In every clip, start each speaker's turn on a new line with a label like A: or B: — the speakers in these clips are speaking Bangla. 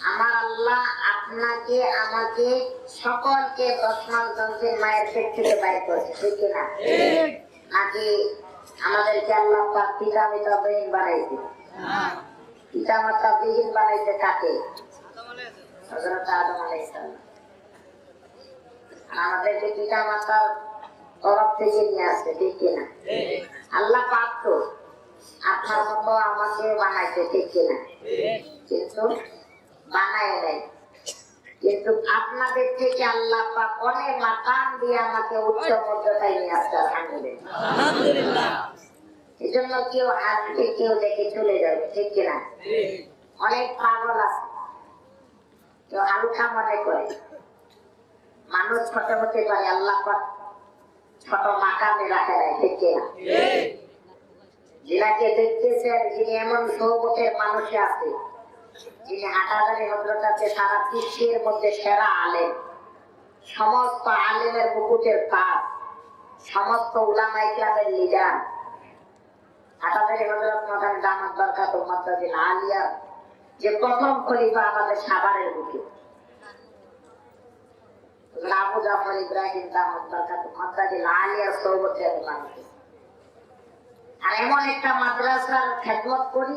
A: আমার আল্লাহ আপনাকে আমাকে সকলকে দশ মাস দশের মায়ের পেট থেকে বাইর করেছে ঠিক কি না? নাকি আমাদেরকে আল্লাহ পাক পিতা মাতা বিহীন বানাইছে। পিতা মাতা বিহীন বানাইছে কাকে? হযরত আদম আলাইহিস সালাম। আমাদেরকে পিতা মাতার তরফ থেকে নিয়ে আসছে ঠিক কিনা আল্লাহ পাক তো আপনার মতো আমাকে বানাইছে ঠিক কিনা কিন্তু বানায় নাই কিন্তু আপনাদের থেকে আল্লাহ পাক অনেক মাকাম দিয়ে আমাকে উচ্চ মর্যাদায় নিয়ে আসছে আলহামদুলিল্লাহ। এই জন্য কেউ আসবে কেউ দেখে চলে যাবে ঠিক কিনা? অনেক পাগল আছে। কেউ হালকা মনে করে। মানুষ ছোট হতে পারে আল্লাহ পাক ছোট মাকামে রাখে নাই ঠিক কিনা? যিনাকে দেখতেছেন যিনি এমন সৌবতের মানুষে আছে যিনি হাটাদারি হজরত আছে সারা বিশ্বের মধ্যে সেরা আলেম। সমস্ত আলেমের মুকুটের পাপ, সমস্ত উলামা ইসলামের লিডার হাটাদারি হজরত মহান দামাত বরকাত মাদ্রাজিল আলিয়া, যে প্রথম খলিফা আমাদের সাভারের বুকে আবু জাফর ইব্রাহিম দামাত বরকাত মাদ্রাজিল আলিয়া সৌবতের মানুষ। আর এমন একটা মাদ্রাসার খেদমত করি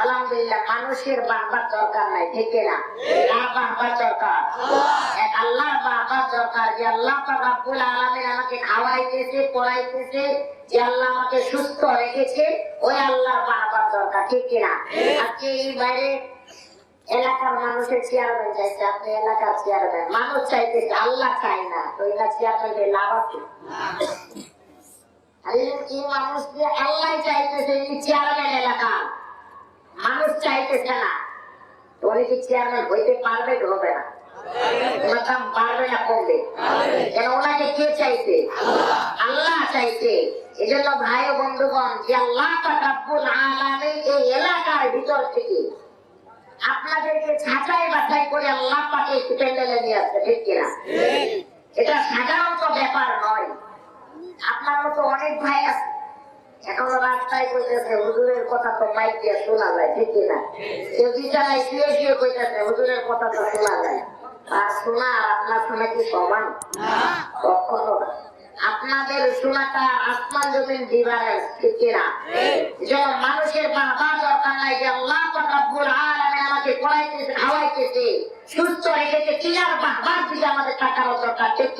A: আলহামদুলিল্লাহ, মানুষের বাহবার দরকার নাই, ঠিক না কার বাহবার দরকার। আল্লাহ বাহবার দরকার, যে আল্লাহ রব্বুল আলামিন আমাকে খাওয়াইতেছে, পড়াইতেছে, যে আল্লাহ আমাকে সুস্থ রেখেছে, ওই আল্লাহর বাহবার দরকার, ঠিক না আজকে এই বাইরে এলাকার মানুষের চেয়ারম্যান চাইছে, আপনি এলাকার চেয়ারম্যান, মানুষ চাইতেছে, আল্লাহ চাই না, তো এলাকার চেয়ারম্যানের লাভ আছে। আরে কি মানুষ যে আল্লাহ চাইতেছে এই চাইতেছে না। উনি কি পারবে না? ওনার কে চাইছে? আল্লাহ চাইছে। এই জন্য ভাই ও বন্ধুগণ, যে আল্লাহ রাব্বুল আলামিন এই এলাকার ভিতর থেকে আপনাদেরকে ছাঁটাই বাছাই করে আল্লাহ পাকে একটু নিয়ে আসছে ঠিক কিনা? এটা সাধারণত ব্যাপার নয়। আপনার মতো অনেক ভাই আছে। এখনও রাস্তায় কইতেছে হুজুরের কথা তো মাইক দিয়ে শোনা যায় ঠিক না কেউ বিছানায় শুয়ে শুয়ে কইতেছে হুজুরের কথা তো শোনা যায়। আর শোনা আর আপনার শোনা কি সমান? কখনো না। আপনাদের শোনাটা আসমান জমিন ডিফারেন্স ঠিক না যেমন মানুষের বাবা দরকার নাই যে আল্লাহ রব্বুল আলামিন আমাকে খাওয়াইতেছে সুস্থ রেখেছে বাহবার দিকে আমাদের টাকার দরকার ঠিক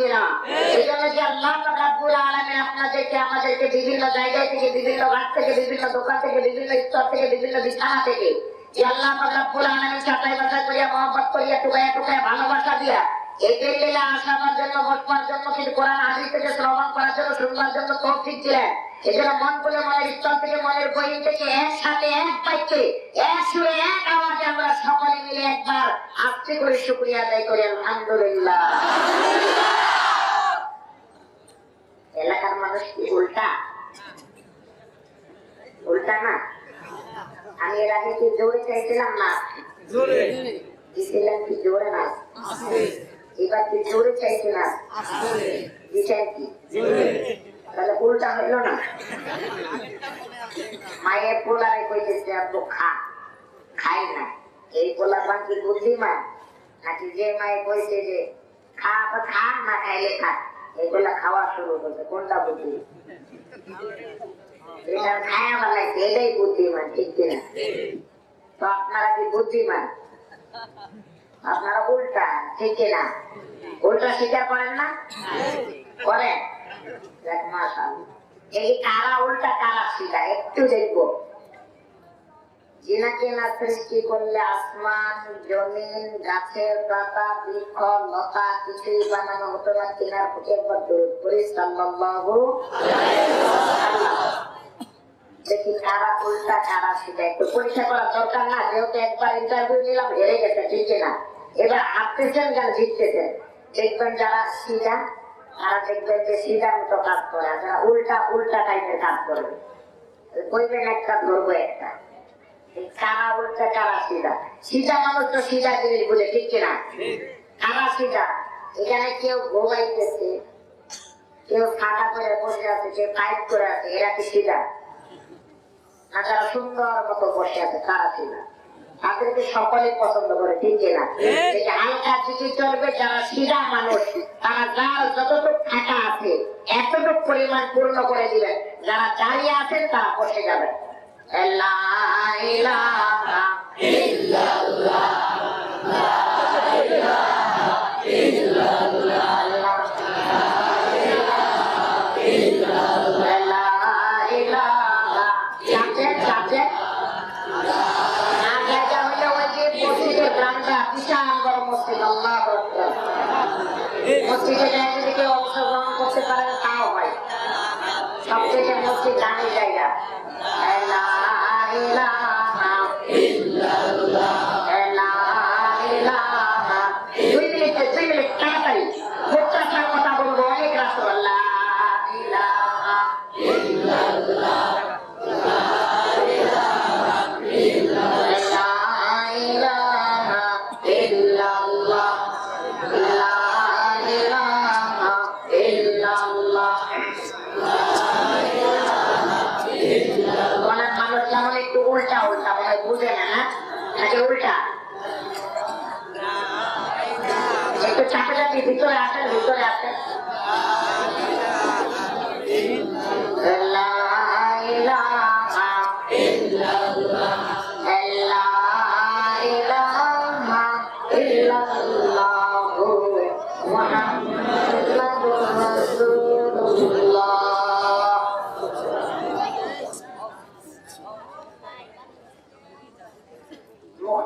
A: এই জন্য যে আল্লাহ রব্বুল আলামিন আপনাদেরকে আমাদেরকে বিভিন্ন জায়গায় থেকে বিভিন্ন ঘাট থেকে বিভিন্ন দোকান থেকে বিভিন্ন স্তর থেকে বিভিন্ন বিছানা থেকে যে আল্লাহ রব্বুল আলামিন বাছাই করিয়া মহব্বত করিয়া টুকাইয়া টুকাইয়া ভালোবাসা দিয়া এই পেলে আসার জন্য বসবার জন্য কিন্তু কোরআন হাদিস থেকে শ্রবণ করার জন্য শুনবার জন্য তৌফিক দিলেন। মন মনের স্তর থেকে মনের বই থেকে একসাথে এক বাক্যে এক সুরে এক আওয়াজে আমরা সকলে মিলে একবার আস্তে করে শুক্রিয়া আদায় করি আলহামদুলিল্লাহ। এলাকার মানুষ কি উল্টা? উল্টা না? আমি এর আগে কি জোরে চাইছিলাম না? দিছিলাম কি জোরে না? এবার কি জোরে চাইছি না দিছেন কি তাহলে উল্টা হইল না। মায়ের পোলারে কইতেছে আপু খা। খাই না। এই পোলা পান কি বুদ্ধিমান? নাকি যে মায়ে কইছে যে খা তো খা না, খাইলে খা। এগুলা খাওয়া শুরু করছে। কোনটা বুদ্ধি? এটা খায়া বানাইছে, এটাই বুদ্ধিমান, ঠিক কিনা? তো আপনারা কি বুদ্ধিমান? আপনারা উল্টা, ঠিক কিনা উল্টা স্বীকার করেন না? করেন। এই কারা উল্টা কারা সিধা একটু দেখব। দেখি একটু পরীক্ষা করার দরকার না, যেহেতু একবার ইন্টারভিউ নিলাম, হেরে গেছে, ঠিক না? এবার হাঁটতেছেন গান জিততেছেন দেখবেন যারা সিধা তারা দেখবেন যে সিধার মতো কাজ করে যারা উল্টা উল্টা টাইপের কাজ করবে বইবেন একটা ধরবো একটা। কারা উল্টা কারা সিধা? সিধা মানুষ তো সিধা জিনিস বলে ঠিক কিনা কারা সিধা? এখানে কেউ ঘুমাইতেছে কেউ ফাঁকা করে বসে আছে কেউ টাইট করে আছে এরা কি সিধা? আর যারা সুন্দর মতো বসে আছে তারা সিধা। তাদেরকে সকলে পছন্দ করে ঠিক কিনা হালকা দিকে চলবে যারা সিধা মানুষ তারা যার যতটুকু ফাঁকা আছে এতটুকু পরিমাণ পূর্ণ করে দিবেন যারা দাঁড়িয়ে আছেন তারা বসে যাবেন লা ইলাহা অংশগ্রহণ করতে পারে তাও হয়। সবথেকে মসজিদ দামি জায়গা। লা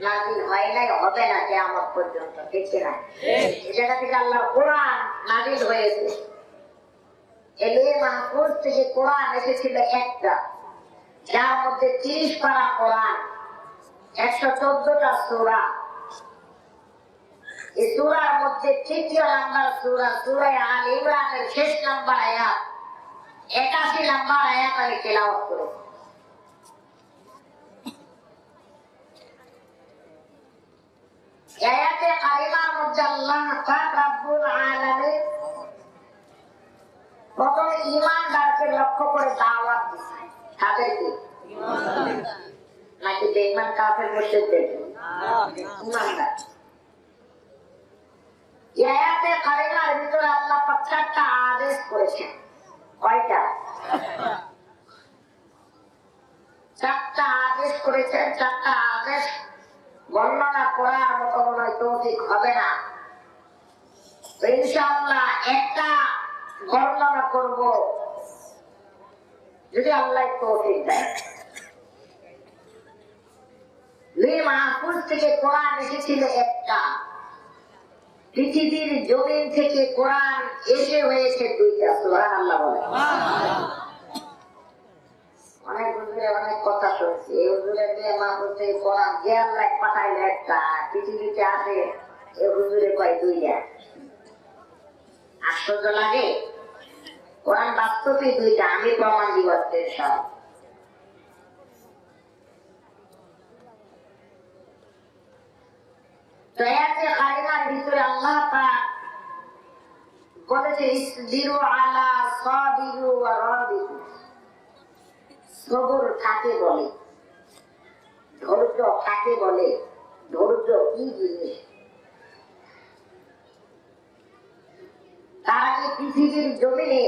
A: নাজিল হয় নাই হবে না কেয়ামত পর্যন্ত ঠিক না এই জায়গা থেকে আল্লাহ কোরআন নাজিল হয়েছে। এলে মাহফুজ থেকে কোরআন এসেছিল একটা? যার মধ্যে তিরিশ পারা কোরআন একশো চোদ্দটা সুরা। এই সুরার মধ্যে তৃতীয় নাম্বার সুরা সুরায় আল ইমরানের শেষ নাম্বার আয়াত একাশি নাম্বার আয়াত আমি তেলাওয়াত করেছি। আয়াতে কারিমার মধ্যে আল্লাহ পাক আলামিন প্রথমে ইমানদারকে লক্ষ্য করে দাওয়াত দিচ্ছে তাদেরকে নাকি বেঈমান কাফের মুশরিকদের ইমানদার আয়াতে কারিমার ভিতরে আল্লাহ পাক আদেশ করেছেন। কয়টা? চারটা আদেশ করেছেন, চারটা আদেশ বর্ণনা করার মতো তৌফিক হবে না। একটা বর্ণনা করব। যদি আল্লাহ তৌফিক দেয়। থেকে কোরআন এসেছিল একটা। পৃথিবীর জমিন থেকে কোরআন এসে হয়েছে দুইটা সুবহান আল্লাহ বলে অনেক হুজুরে অনেক কথা শুনছি এই হুজুরে মেয়ে মাহফুজ থেকে কোরআন যে আল্লাহ পাঠাইলে একটা, পৃথিবীতে আসে এই হুজুরে কয় দুইটা আশ্চর্য লাগে? কোরআন বাস্তবে দুইটা, আমি প্রমাণ দিব সব। দয়াতে কালিমার ভিতরে আল্লাহ পাক বলেছে ইসবিরু আলা সাবিরু ওয়া রাবিরু। সবর কাকে বলে? ধৈর্য কাকে বলে? ধৈর্য কি জিনিস? তারা কি পৃথিবীর জমিনে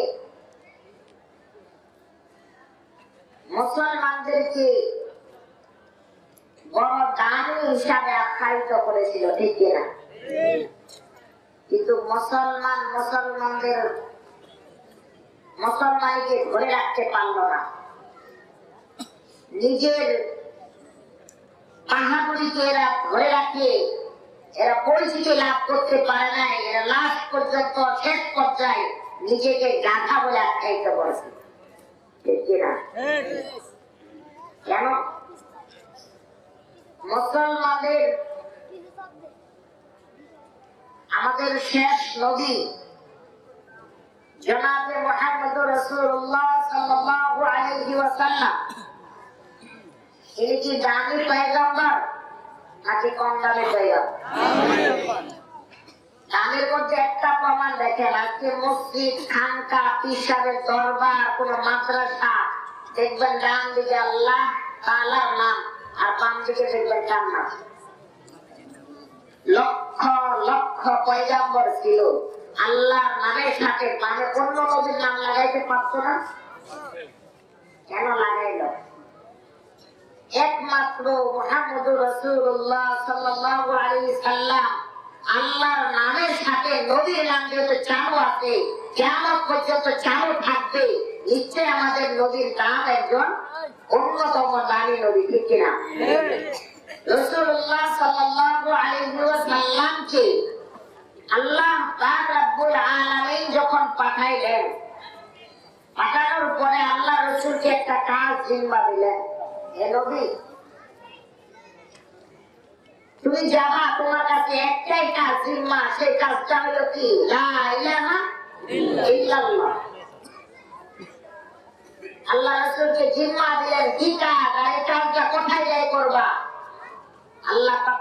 A: মুসলমানদেরকে বড় দামি হিসাবে আখ্যায়িত করেছিল, ঠিক কিনা কিন্তু মুসলমান মুসলমানদের মুসলমানকে ধরে রাখতে পারল না। নিজের বাহাদুরিকে এরা ধরে রাখে, এরা পরিচিতি লাভ করতে পারে না এরা লাস্ট পর্যন্ত, শেষ পর্যায়ে নিজেকে গাধা বলে আখ্যায়িত করেছে। কেন? মুসলমানদের আমাদের শেষ নবী জনাবে মোহাম্মদ রসুল্লাহ আলাইহি ওয়াসাল্লাম তিনি কি দামি পয়গম্বর নাকি কম দামি দামের মধ্যে একটা প্রমাণ দেখেন, আজকে মসজিদ, খানকা, পিসাবের দরবার, কোন মাদ্রাসা, দেখবেন ডান দিকে আল্লাহ তালার নাম, আর বাম দিকে দেখবেন তার নাম। লক্ষ লক্ষ পয়গাম্বর ছিল। আল্লাহর নামের সাথে মানে অন্য নবীর নাম লাগাইতে পারতো না। কেন লাগাইল? একমাত্র মোহাম্মদ রসুল্লাহ সাল্লাল্লাহু আলাইহি সাল্লাম। আল্লাহর নামের সাথে নবীর নাম যেহেতু চালু আছে কেমন পর্যন্ত চালু থাকবে নিশ্চয় আমাদের নবীর নাম একজন অন্যতম দামি নবী, ঠিক কিনা? আল্লাহ পাক রব্বুল আলামিন যখন পাঠাইলেন, পাঠানোর পরে আল্লাহ রসুলকে একটা কাজ জিম্মা দিলেন। হে নবী তুমি যাবা, তোমার কাছে একটাই কাজ, জিম্মা। সেই কাজটা হলো কি? লা আল্লাহ জিম্মা দিলেন কি কাজ আর এই কাজটা কোথায় করবা? আল্লাহ পাক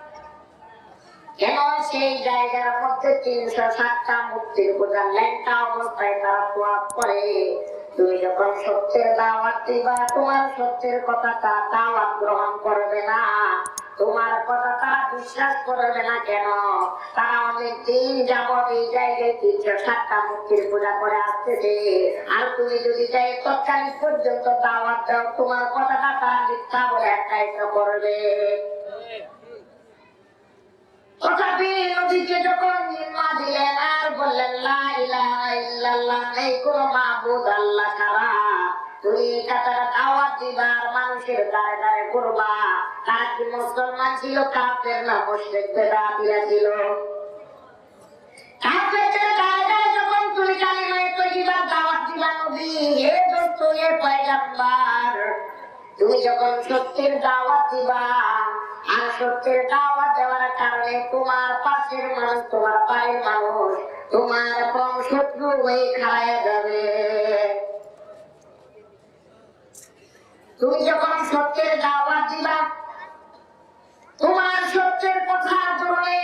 A: কেন সেই জায়গার মধ্যে তিনশো ষাটটা মূর্তির পূজা ল্যাংটা অবস্থায় তারা প্রভাব করে। তুমি যখন সত্যের দাওয়াত দিবা, তোমার সত্যের কথা তারা দাওয়াত গ্রহণ করবে না। তোমার কথা তারা বিশ্বাস করবে না কেন? তারা অনেক দিন যাবত এই জায়গায় তিনশো ষাটটা মূর্তির পূজা করে আসতেছে। আর তুমি যদি যাই তৎকালীন পর্যন্ত দাওয়াত দাও, তোমার কথাটা তারা মিথ্যা বলে আখ্যায়িত করবে। তুমি যখন সত্যের দাওয়াত দিবা আর সত্যের দাওয়াত দেওয়ার কারণে তোমার পাশের মানুষ তোমার পায়ের মানুষ, তোমার কম শত্রু হয়ে খাওয়া যাবে। তুমি যখন সত্যের দাওয়াত দিবা, তোমার সত্যের কথা ধরে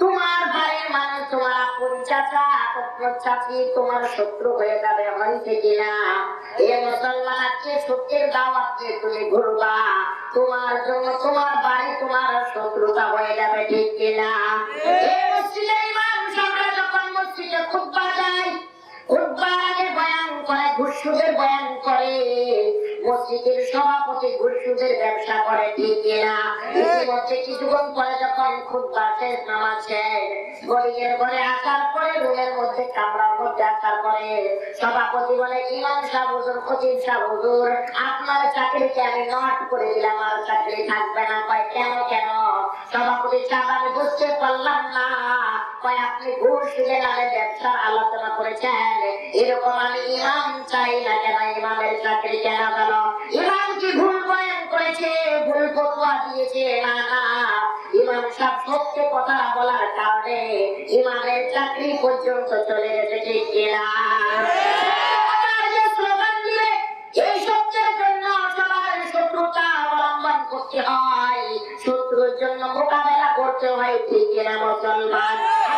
A: তোমার ভাইয়ের মানুষ তোমার আপন চাচা, আপন চাচি, তোমার শত্রু হয়ে যাবে হইছে কিনা এ মুসলমান আজকে সত্যের দাওয়াত দিয়ে তুমি ঘুরবা। তোমার জন্য তোমার বাড়ি, তোমার শত্রুতা হয়ে যাবে ঠিক কিনা। এ মসজিদের ইমাম সাহেবরা যখন মসজিদে খুতবা যায়, খুতবার আগে বয়ান করে, ঘুষুদের বয়ান করে। মসজিদের সভাপতি ঘুষুদের ব্যবসা করে ঠিক কিনা? ইতিমধ্যে কিছুক্ষণ পরে যখন খুতবা শেষ নামাজ শেষ গরিবের ঘরে আসার পরে রুমের মধ্যে কামরার মধ্যে আসার পরে সভাপতি বলে ইমাম সাহেব হুজুর খতিব সাহেব হুজুর আপনার চাকরিকে আমি নট করে দিলাম আর চাকরি থাকবে না। কয় কেন কেন? সভাপতি সাহেব আমি বুঝতে পারলাম না। কয় আপনি ঘুষ দিলেন আমি ব্যবসার আলোচনা করেছেন। এরকম আমি ইমাম চাই না কেন? ইমামের চাকরি কেন গেল ইমাম কি ভুল বয়ান করেছে? ভুল ফতোয়া দিয়েছে না না। ইমাম সাহেব সত্য কথা বলার কারণে ইমামের চাকরি পর্যন্ত চলে গেছে, ঠিক কিনা? এই সত্যের জন্য শত্রুতা করতে হয়। শত্রুর জন্য মোকাবেলা করতে হয়, ঠিক কিনা, মুসলমান?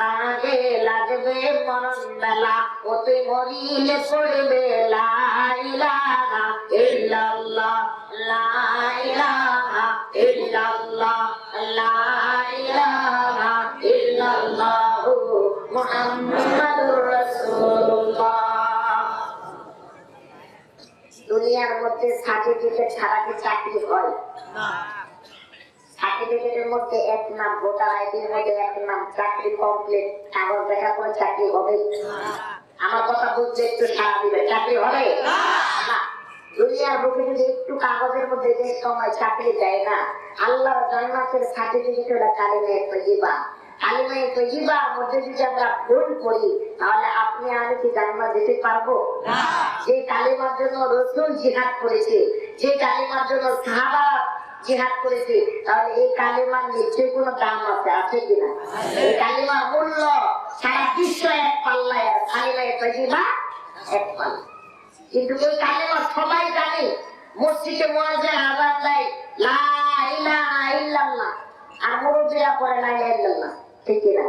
A: কাজে লাগবে মরণ বেলা ওতে মরিলে পড়বে দুনিয়ার মধ্যে সার্টিফিকেট ছাড়া কি চাকরি হয়? সার্টিফিকেটের মধ্যে এক নাম ভোটার আইডির মধ্যে এক নাম চাকরি কমপ্লিট কাগজ দেখা করে চাকরি হবে আমার কথা বুঝতে একটু সারা দিবে। চাকরি হবে? দুনিয়ার বুকে যদি একটু কাগজের মধ্যে যে সময় চাকরি দেয় না আল্লাহর সার্টিফিকেট হলো কালিমে তৈবা কালিমে তৈবার মধ্যে যদি আমরা ভুল করি তাহলে আপনি আমি কি জান্নাত দিতে পারব? যে কালিমার জন্য রসুল জিহাদ করেছে যে কালিমার জন্য সাহাবা জিহাদ করেছে। তাহলে এই কালিমার নিশ্চয়ই কোনো দাম আছে আছে কিনা এই কালিমার মূল্য সারা বিশ্ব এক পাল্লায় আর কালিমায় তৈবা এক পাল্লা। কিন্তু এই কালিমা সবাই জানে মসজিদে মহাজের আজাদ দেয় লা ইলাহা ইল্লাল্লাহ। আর মুরব্বীরা পড়ে লা ইলাহা ইল্লাল্লাহ। ঠিক কিনা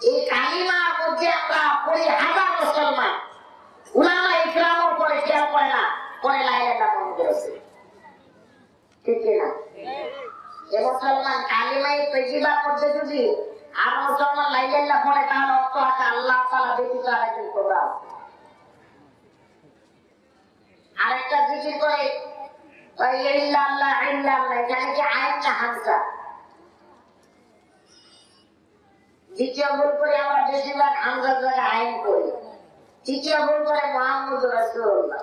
A: এই কালিমার মধ্যে আমরা পড়ি হাজার মুসলমান। উলামা ইকরামও পড়ে কেউ পড়ে না। পড়ে লাইলাটা মন করেছে ঠিক কিনা এ মুসলমান আর মুসলমান লাইলাল্লাহ পড়ে জিকির করে, ওই আমরা বেশিরভাগ হামজার আইন করি। তৃতীয় ভুল করে মোহাম্মদ রাসূলুল্লাহ।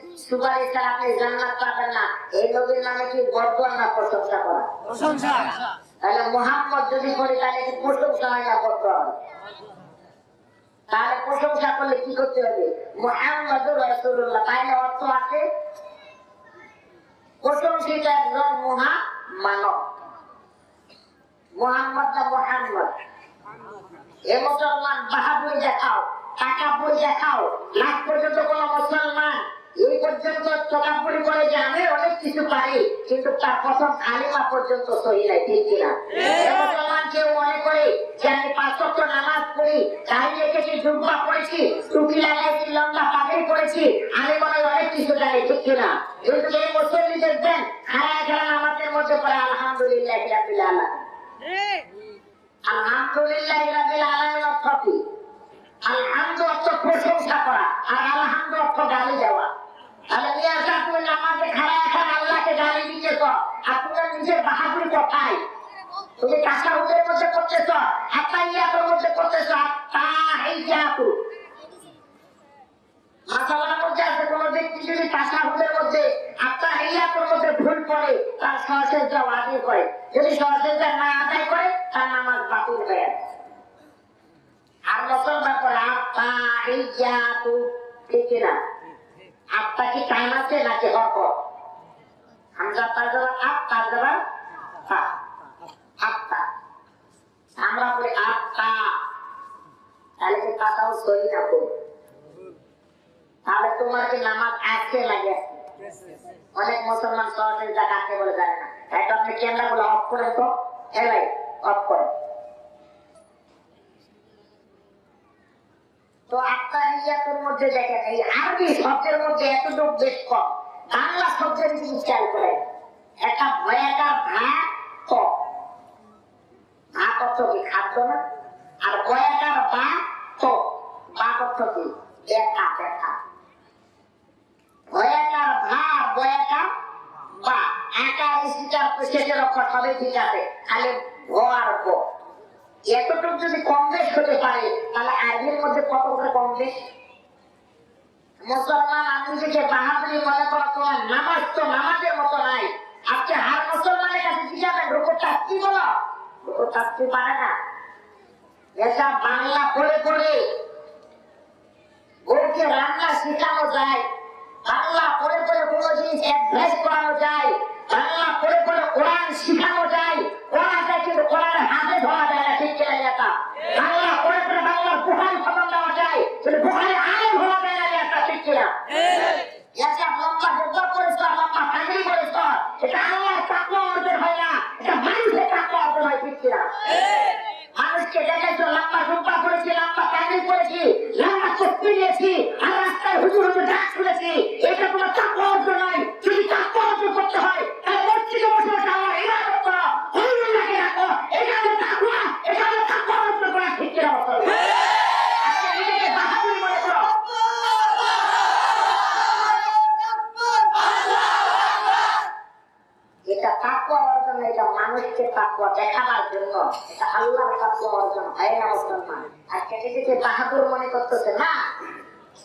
A: সুপারিশ ছাড়া আপনি জান্নাত পাবেন না। এই নদীর নামে কি বর্তমান না প্রশংসা করা? তাহলে মোহাম্মদ যদি করি তাহলে কি প্রশংসা হয় না বর্তমান তাহলে প্রশংসা করলে কি করতে হবে? মোহাম্মদ রসুল্লাহ তাহলে অর্থ আছে? প্রশংসিত একজন মহা মানব মোহাম্মদ না মোহাম্মদ? এ মুসলমান বাহাদুরি দেখাও টাকা পরি দেখাও লাখ পর্যন্ত কোন মুসলমান এই পর্যন্ত চোখাপুরি করে যে আমি অনেক কিছু পারি কিন্তু তার প্রথম খালিমা পর্যন্ত সহি নাই ঠিক কিনা? এ মুসলমান কেউ মনে করে যে আমি পাঁচ নামাজ পড়ি রেখেছি পড়েছি টুপি লাগাইছি লম্বা পাগড়ি পড়েছি আমি মনে অনেক কিছু জানি ঠিক কিনা? কিন্তু এই মুসল্লি দেখবেন খারা খারা নামাজের মধ্যে পড়ে আলহামদুলিল্লাহ রাবিল আলামিন। আলহামদুলিল্লাহ রাবিল আলামিন অর্থ কি? আলহামদু অর্থ প্রশংসা করা আর আলহামদু অর্থ গালি দেওয়া তাহলে মিয়া সাহেব তুমি নামাজে খাড়া এখন আল্লাহকে গালি দিতেছ নিজের বাহাদুরি কোথায়? তুমি করতেছ হাত্তাইয়াতের মধ্যে করতেছ মাসালার মধ্যে কোন যদি তাসাহুদের মধ্যে আত্মাহিয়াতের মধ্যে ভুল করে তার সহসেজা আদায় করে। যদি সহসেজা না আদায় করে, তার নামাজ বাতিল হয়ে আর মুসলমান করে আত্মাহিয়াতু ঠিক না আপটা কি টান আছে নাকি হক? হামজা তা অনেক মুসলমান না? এটা আপনি ক্যামেরা গুলো অফ করে তো অফ করে। তো আপনার ইয়াতের মধ্যে দেখেন, এই আরবি শব্দের মধ্যে এতটুকু বেশ কম। বাংলা শব্দের যদি খেয়াল করেন একটা ভয়াকার ভা ক ভা অর্থ কি খাদ্য না? আর ভয়াকার বা তো বা অর্থ কি? দেখা দেখা ভয়াকার ভা ভয়াকার বা আকার স্টিকার শেষের অক্ষর সবই ঠিক আছে। খালি ভ আর গ এতটুকু যদি কম বেশ হতে পারে, তাহলে আরবির মধ্যে কত করে কম বেশ? মুসলমান আমি নিজেকে বাহাদুরি মনে করো তোমার নামাজ তো নামাজের মতো নাই। আজকে হার মুসলমানের কাছে জিজ্ঞাসা রুকু চাচ্ছি বলো। রুকু চাচ্ছি পারে না। এসব বাংলা পড়ে পড়ে বউকে রান্না শেখানো যায়। বাংলা পড়ে পড়ে কোনো জিনিস অ্যাডভাইস করানো যায়। বাংলা পড়ে পড়ে কোরআন শিখানো যায়। কোরআন যায় কিন্তু কোরআনের হাতে ধরা যায় না, ঠিক কিনা এটা বাংলা পড়ে পড়ে বাংলার বুহারি খবর দেওয়া যায়। কিন্তু বুহারি আগে ধরা যায় না এটা ঠিক কিনা এটা লম্বা যুদ্ধ করেছ লম্বা ফাঁকরি করেছ এটা আল্লাহর তাকওয়া অর্জন হয় না এটা মানুষের তাকওয়া অর্জন হয় ঠিক কিনা মানুষকে দেখাইছো লম্বা জুব্বা করেছি লম্বা প্যান্ডেল করেছি লম্বা চুক্তি নিয়েছি আর রাস্তায় হুজুর হুজুর ডাক শুনেছি এটা তোমার চাকর অর্জন নয় যদি চাকর অর্জন করতে হয় তাহলে মসজিদে বসে বসে আল্লাহ ইবাদত করো হুজুরকে রাখো এটা হলো তাকওয়া এটা হলো চাকর অর্জন করা ঠিক কিনা বলো আজকে নিজেকে বাহাদুরি মনে করো এটা তাকুয়া অর্জন না, এটা মানুষকে তাকুয়া দেখাবার জন্য মুসলমান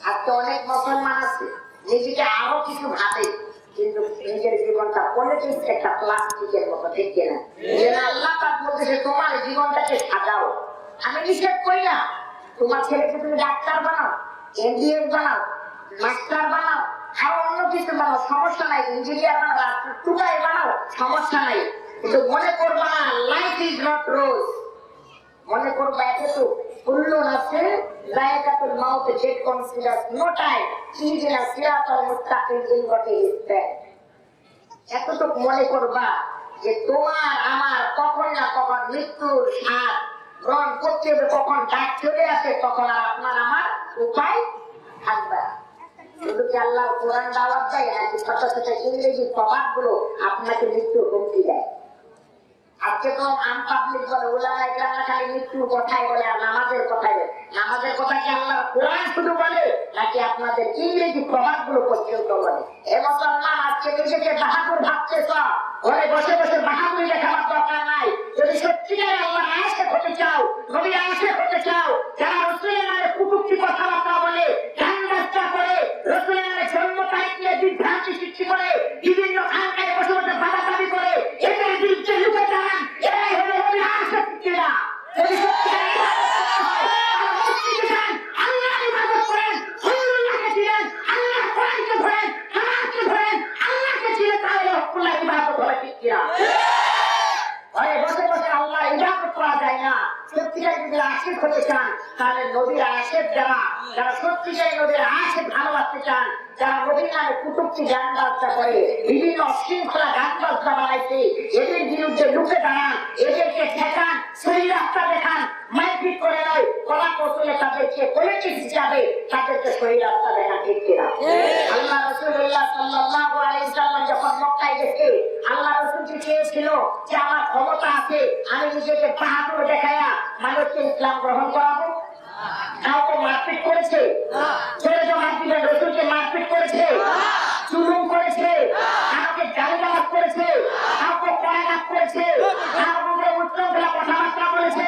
A: আজকে অনেক মুসলমান আছে নিজেকে আরও কিছু ভাবে কিন্তু নিজের জীবনটা পলিটিক্স একটা প্লাস্টিকের মতো ঠিক কিনা আল্লাহ বলতেছে তোমার জীবনটাকে সাজাও আমি নিষেধ করি না তোমার ছেলেকে তুমি ডাক্তার বানাও এমবিএস বানাও মাস্টার বানাও আর অন্য কিছু বানাও সমস্যা নাই ইঞ্জিনিয়ার বানাও টুকাই বানাও সমস্যা নাই কিন্তু মনে করবা না লাইফ ইজ নট রোজ মনে করবা এতটুকু কুল্লু নাফসে জায়গাতুল মাউত ডেট কনসিডার নো টাইম ইহদিনা সিরাতাল মুস্তাকিম ইন গটে ইসপেক্ট এতটুকু মনে করবা যে তোমার, আমার কখন না কখন মৃত্যুর স্বাদ গ্রহণ করতে হবে, কখন ডাক চলে আসে, তখন আর আপনার আমার উপায় থাকবে আল্লাহ কোরআন দাওয়াত দেয়, নাকি ছোট ছোট ইংরেজি প্রভাবগুলো আপনাকে মৃত্যুর হুমকি দেয়? আজকে তো আম পাবলিক বলে ওলামা ইকরামরা খালি মৃত্যুর কথাই বলে আর নামাজের কথাই বলে। নামাজের কথা কি আল্লাহ কোরআন শুধু বলে, নাকি আপনাদের ইংরেজি প্রভাবগুলো পর্যন্ত বলে? এ মুসলমান আজকে নিজেকে বাহাদুর ভাবতেছ ঘরে বসে বসে বাহাদুরি দেখাবার দরকার নাই। যদি সত্যিকার আল্লাহ আয়াসে হতে চাও, নবী আয়াসে হতে চাও, যারা রসুলের নামে কুটুক্তি কথাবার্তা বলে বাজনা করে রসুলের নামে জন্ম তারিখ নিয়ে বিভ্রান্তি সৃষ্টি করে বিভিন্ন খানকায় বসে বসে বাধা দাবি করে এদের বিরুদ্ধে লুকে দাঁড়ান এরাই হলো যদি সত্যিকার? ঘরে বসে বসে আল্লাহ ইবাদত করা যায় না। সত্যিকার যদি আশিক হতে চান তাহলে নদীর আশেক যারা যারা সত্যিকার নদীর আশেক ভালোবাসতে চান যারা নদীর নামে কুটুক্তি গান বাজনা করে বিভিন্ন অশৃঙ্খলা গান বাজনা বানাইছে এদের বিরুদ্ধে লুকে দাঁড়ান এদেরকে ঠেকান সেই রাস্তা দেখান মাইপিট করে নয় কলা কৌশলে তাদেরকে পলিটিক্স হিসাবে তাদেরকে সেই রাস্তা দেখান ঠিক কিনা আল্লাহ রসুল্লাহ সাল্লাল্লাহু আলাইহি সাল্লাম যখন মক্কায় গেছে আল্লাহ রসুলকে চেয়েছিল যে আমার ক্ষমতা আছে আমি নিজেকে বাহাদুর দেখায়া মানুষকে ইসলাম গ্রহণ করাবো কাউকে মারপিট করেছে। ছেলে যে মারপিট রসুলকে মারপিট করেছে। চুলুম করেছে। গালিগালাজ করেছে। কাউকে কয়াঘাত করেছে। কাউকে উপরে উচ্চতলা কথাবার্তা বলেছে।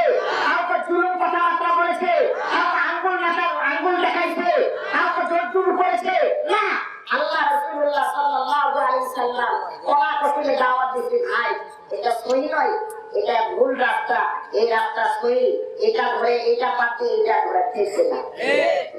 A: কাউকে কথাবার্তা বলেছে। কাউকে আঙ্গুল আঙ্গুল দেখাইছে। কাউকে জোর করেছে। না, আল্লাহ রসুল্লাহ সাল্লাল্লাহু আলাইহি সাল্লাম কোরআন কসিলে দাওয়াত দিচ্ছে ভাই, এটা সহি নয়। এটা ভুল রাস্তা এই রাস্তা সই এটা ধরে এটা পাতে এটা ধরে না?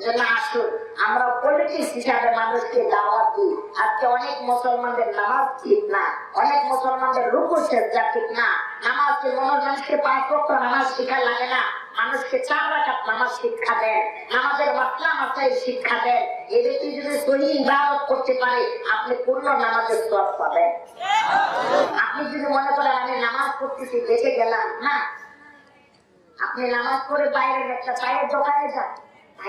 A: জন্য আসুন আমরা পলিটিক্স হিসাবে মানুষকে দাওয়াত দিই। আজকে অনেক মুসলমানদের নামাজ ঠিক না অনেক মুসলমানদের রুকু সেজা ঠিক না। নামাজকে মানুষকে পাঁচ লক্ষ নামাজ শিখা লাগে না। মানুষকে চার রাখাত নামাজ শিক্ষা দেন। নামাজের মাত্রা মাত্রায় শিক্ষা দেন। এই ব্যক্তি যদি সহি ইবাদত করতে পারে, আপনি পূর্ণ নামাজের সব পাবেন। আপনি যদি মনে করেন, আমি নামাজ পড়তেছি, দেখে গেলাম। না। আপনি নামাজ পড়ে বাইরে একটা চায়ের দোকানে যান।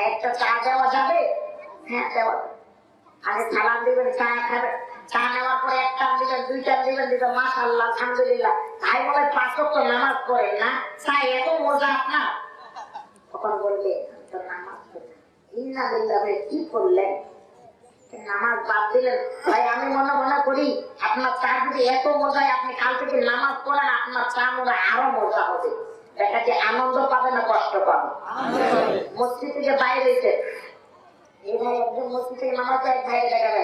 A: একটা চা দেওয়া যাবে? হ্যাঁ দেওয়া। আগে সালাম দিবেন, চা খাবেন। চা নেওয়ার পরে এক দিবেন দুই দিবেন দিবেন মাশাল্লাহ আলহামদুলিল্লাহ। ভাই বলে পাঁচ ওয়াক্ত নামাজ পড়েন না। চা এত মজা আপনার। তখন বলবে তো নামাজ ইন্না বিল্লাহ কি করলেন? নামাজ বাদ দিলেন। ভাই আমি মনে মনে করি আপনার চা যদি এত মজায় আপনি কাল থেকে নামাজ পড়েন আপনার চা মনে আরও মজা হবে। দেখা যে আনন্দ পাবে না কষ্ট পাবে মসজিদ থেকে বাইরে ভাই ভাই ভাই ভাই ভাই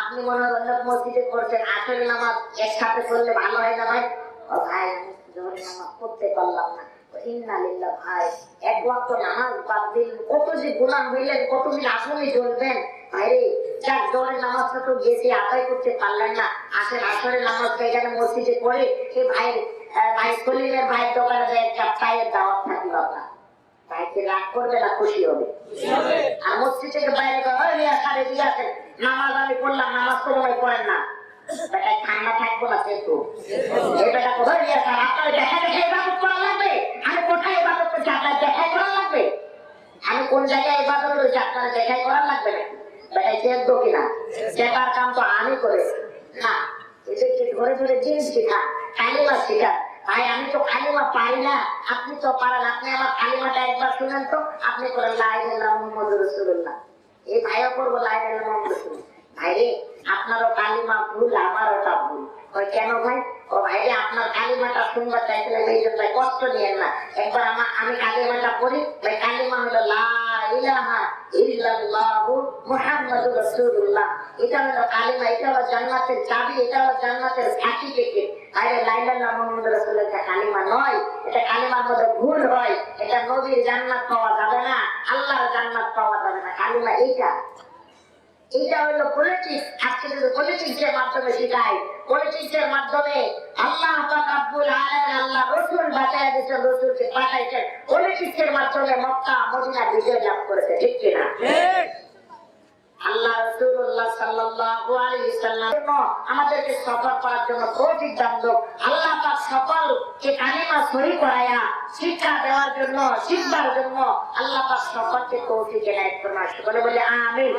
A: আপনি মনে হয় মসজিদে পড়ছেন। আসল নামাজ একসাথে পড়লে ভালো হয় না ভাই? ও ভাই, আমি নামাজ পড়তে পারলাম না। তো ভাই, এক ওয়াক্ত নামাজ বাদ দিন কত যে গুনাহ হইলেন, কত দিন আসলে চলবেন ভাইরে যাক জোরের নামাজটা তো গেছে আদায় করতে পারলেন না। আসেন আসরের নামাজটা এখানে মসজিদে পড়ে সে ভাইয়ের ভাই সলিমের ভাইয়ের দোকানে যায় একটা চায়ের দাওয়াত থাকল আপনার। ভাইকে রাগ করবে না খুশি হবে। আর মসজিদ থেকে বাইরে করে, "ওই মিয়া, সাড়ে দিয়ে আসেন। নামাজ আমি কোথায় নিয়ে দেখাই করা লাগবে? আমি কোন জায়গায় আপনার দেখাই করা লাগবে না বেটায় দেখব কিনা দেখার কাম তো আমি করে না এদেরকে ধরে ধরে দিন শিখা কালিমা শিখা ভাই আমি তো কালিমা পারি না আপনি তো পারেন আপনি আমার কালিমাটা একবার শুনেন তো আপনি করেন লাইল্লাহ মোহাম্মদ রসুল্লাহ এই ভাইও করব লাইন মোহাম্মদ ভাই রে আপনারও কালিমা ভুল আমার ওটা ভুল। ওই কেন ভাই? ও ভাই আপনার কালিমাটা শুনবার চাইছিলেন, এই জন্য কষ্ট নিয়েন না। একবার আমার আমি কালিমাটা পড়ি, ভাই কালিমা হলো লা ইলাহা ইল্লাল্লাহু মুহাম্মাদুর রাসূলুল্লাহ। এটা হলো কালিমা, এটা হলো জান্নাতের চাবি, এটা হলো জান্নাতের সার্টিফিকেট আরে লাইলাল্লাহ মুহাম্মাদুর রাসূল কালিমা নয়। এটা কালিমার মধ্যে ভুল হয়। এটা নবীর পাওয়া যাবে না, আল্লাহর জান্নাত পাওয়া যাবে না। কালিমা এইটা। এটা হলো পলিটিক্স আজকে যদি পলিটিক্স এর মাধ্যমে শিখাই। পলিটিক্স এর মাধ্যমে আল্লাহ আব্বুল আলামিন আল্লাহ রসুল বাঁচায় দিয়েছেন, রসুলকে পাঠাইছেন। পলিটিক্স এর মাধ্যমে মক্কা, মদিনা বিজয় লাভ করেছে, ঠিক কিনা? আল্লাহ রাসূলুল্লাহ আমাদেরকে সফল করার জন্য তৌফিক দান আল্লাহ পাক সকলকে কালিমা সহি করায়া শিক্ষা দেওয়ার জন্য, শিখবার জন্য আল্লাহ পাক সকলকে তৌফিক এনায়েত করুন। সকলে বলে আমিন।